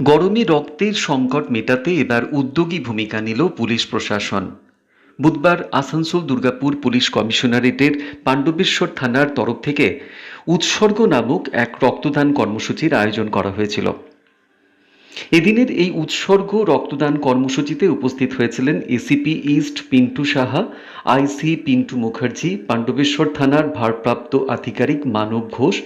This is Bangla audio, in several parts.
গরমে রক্তের সংকট মেটাতে এবার উদ্যোগী ভূমিকা নিল পুলিশ প্রশাসন। বুধবার আসানসোল দুর্গাপুর পুলিশ কমিশনারেটের পাণ্ডবেশ্বর থানার তরফ থেকে উৎসর্গ নামক এক রক্তদান কর্মসূচির আয়োজন করা হয়েছিল। এদিনের এই উৎসর্গ রক্তদান কর্মসূচিতে উপস্থিত হয়েছিলেন ACP east Pintu Saha, IC Pintu Mukherjee, Pandabeswar থানার ভারপ্রাপ্ত আধিকারিক মানব ঘোষ,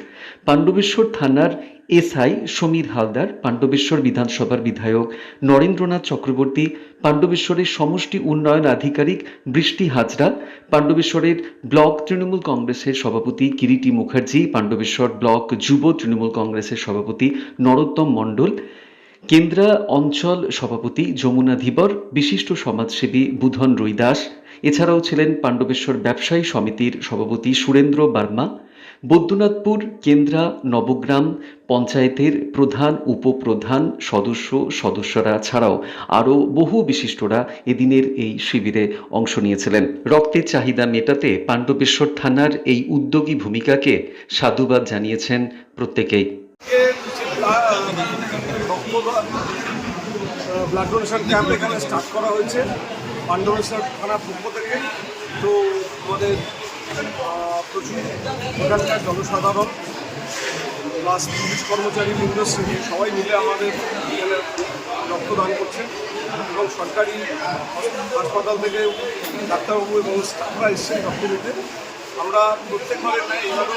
পাণ্ডবেশ্বর থানার এসআই সমীর হালদার, পাণ্ডবেশ্বর বিধানসভার বিধায়ক নরেন্দ্রনাথ চক্রবর্তী, পাণ্ডবেশ্বরের সমষ্টি উন্নয়ন আধিকারিক বৃষ্টি হাজরা, পাণ্ডবেশ্বরের ব্লক তৃণমূল কংগ্রেসের সভাপতি কিরিটি মুখার্জি, পাণ্ডবেশ্বর ব্লক যুব তৃণমূল কংগ্রেসের সভাপতি নরোত্তম মণ্ডল, কেন্দ্রা অঞ্চল সভাপতি যমুনা ধীবর, বিশিষ্ট সমাজসেবী বুধন রৈদাস এছাড়াও ছিলেন পাণ্ডবেশ্বর ব্যবসায়ী সমিতির সভাপতি সুরেন্দ্র বার্মা, বৈদ্যনাথপুর কেন্দ্রা নবগ্রাম পঞ্চায়েতের প্রধান, উপপ্রধান, সদস্য, সদস্যরা ছাড়াও আরও বহু বিশিষ্টরা এদিনের এই শিবিরে অংশ নিয়েছিলেন। রক্তের চাহিদা মেটাতে পাণ্ডবেশ্বর থানার এই উদ্যোগী ভূমিকাকে সাধুবাদ জানিয়েছেন প্রত্যেকেই। তো আমাদের প্রচুর এখানকার জনসাধারণ প্লাস পুলিশ কর্মচারী ইন্ডাস্ট্রি সবাই মিলে আমাদের এখানে রক্তদান করছেন এবং সরকারি হাসপাতাল থেকে ডাক্তারবাবু এবং স্টাফরা এসছেন রক্ত দিতে। আমরা প্রত্যেকবারের ন্যায় এইভাবে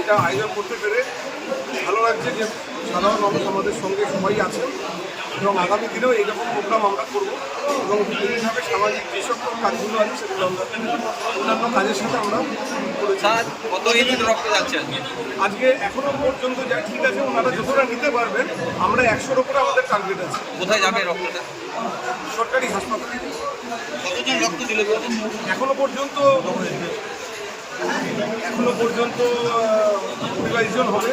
এটা আয়োজন করতে পেরে ভালো লাগছে যে সাধারণ মানুষ আমাদের সঙ্গে সবাই আছেন। এবং আগামী দিনেও এইরকম প্রোগ্রাম আমরা করব। এবং এইভাবে সামাজিক যে সকল কাজগুলো আছে সেগুলো আমরা অন্যান্য কাজের সাথে আমরা কত ইউনিট রক্ত যাচ্ছে আজকে? এখনও পর্যন্ত যা ঠিক আছে ওনারা যতটা নিতে পারবেন আমরা একশোর উপরে আমাদের টার্গেট আছে। কোথায় যাবে রক্তটা? সরকারি হাসপাতালে। কতজন রক্ত দিল? এখনও পর্যন্ত এখনও পর্যন্ত কুড়ি বাইশ জন হবে।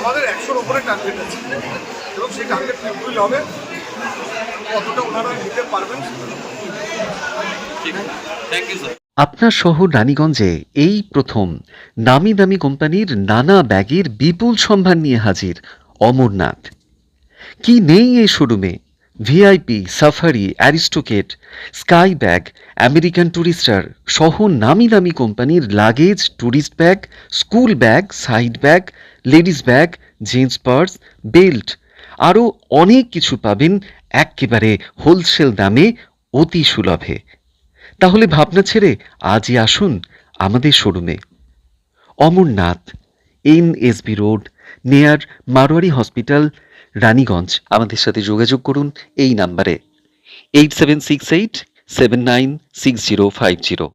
আমাদের একশোর উপরে টার্গেট আছে। এবং সেই টার্গেট ফুলফিল হবে কতটা ওনারা নিতে পারবেন থ্যাংক ইউ স্যার আপনার শহর রানীগঞ্জে এই প্রথম নামি দামি কোম্পানির নানা ব্যাগের বিপুল সম্ভার নিয়ে হাজির অমরনাথ। কি নেই এই শোরুমে? VIP Safari Aristocrat Sky bag American Tourister সহ নামি দামি কোম্পানির luggage tourist bag school bag side bag ladies bag jeans purse belt আরও অনেক কিছু পাবেন একেবারে হোলসেল দামে অতি সুলভে। তাহলে ভাবনা ছেড়ে আজই আসুন আমাদের শোরুমে। অমরনাথ এন এসবি রোড, নেয়ার মারোয়ারি হসপিটাল, রানীগঞ্জ। আমাদের সাথে যোগাযোগ করুন এই নাম্বারে। Eight seven six eight seven nine six zero five zero.